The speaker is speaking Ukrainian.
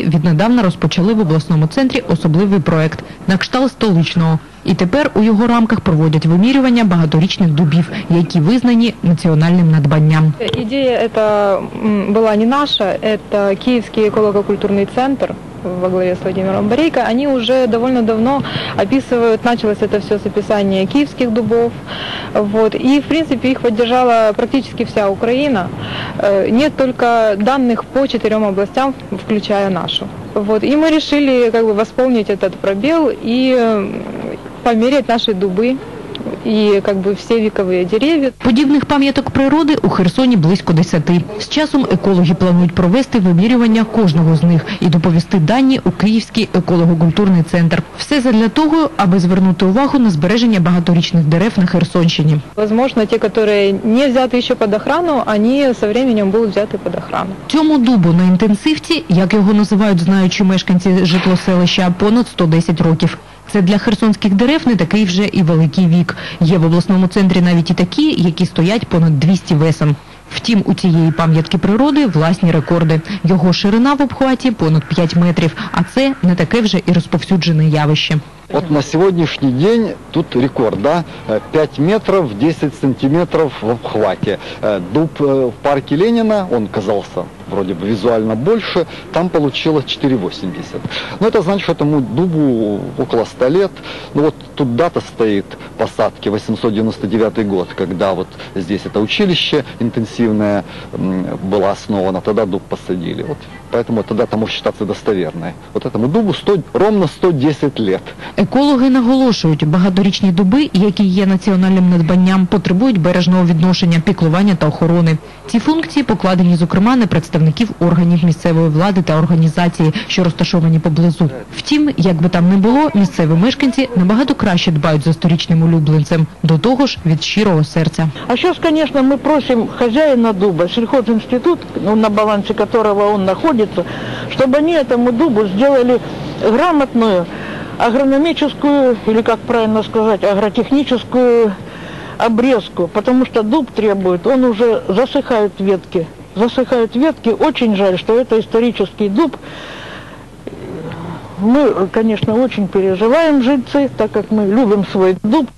Віднедавна розпочали в обласному центрі особливий проект на кшталт столичного. І тепер у його рамках проводять вимірювання багаторічних дубів, які визнані національним надбанням. Идея эта м, была не наша, это Киевский эколого-культурный центр во главе с Владимиром Борейко. Они уже довольно давно описывают, началось это все с описания киевских дубов. Вот, и, в принципе, их поддержала практически вся Украина. Э, Нет только данных по четырем областям, включая нашу. Вот, и мы решили как бы восполнить этот пробел и э, померять наши дубы и как бы все вековые деревья. Подібних пам'яток природи у Херсоні близько десяти. З часом екологи планують провести вимірювання кожного з них і доповісти дані у Київський еколого-культурний центр. Все задля того, аби звернути увагу на збереження багаторічних дерев на Херсонщині. Возможно, те, которые не взяты еще под охрану, они со временем будут взяты под охрану. Цьому дубу на інтенсивці, як його називають знаючі мешканці житлоселища, понад 110 років. Це для херсонських дерев не такий вже і великий вік. Є в обласному центрі навіть і такі, які стоять понад 200 весен. Втім, у цієї пам'ятки природи власні рекорди. Його ширина в обхваті понад 5 метрів, а це не таке вже і розповсюджене явище. Вот на сегодняшний день тут рекорд, да, Э, 5 метров 10 сантиметров в обхвате. Э, Дуб э, в парке Ленина, он казался вроде бы визуально больше, там получилось 4,80. Но это значит, что этому дубу около 100 лет. Ну вот тут дата стоит посадки, 899 год, когда вот здесь это училище интенсивное м, было основано, тогда дуб посадили. Вот поэтому эта дата может считаться достоверной. Вот этому дубу 100, ровно 110 лет. Екологи наголошують, багаторічні дуби, які є національним надбанням, потребують бережного відношення, піклування та охорони. Ці функції покладені, зокрема, на представників органів місцевої влади та організації, що розташовані поблизу. Втім, як би там не було, місцеві мешканці набагато краще дбають за сторічним улюбленцем, до того ж від щирого серця. А сейчас, конечно, мы просим хозяина дуба, сельхозинститут, ну, на балансе которого он находится, чтобы они этому дубу сделали грамотную агрономическую, или как правильно сказать, агротехническую обрезку, потому что дуб требует, он уже засыхают ветки. Засыхают ветки, очень жаль, что это исторический дуб. Мы, конечно, очень переживаем жильцы, так как мы любим свой дуб.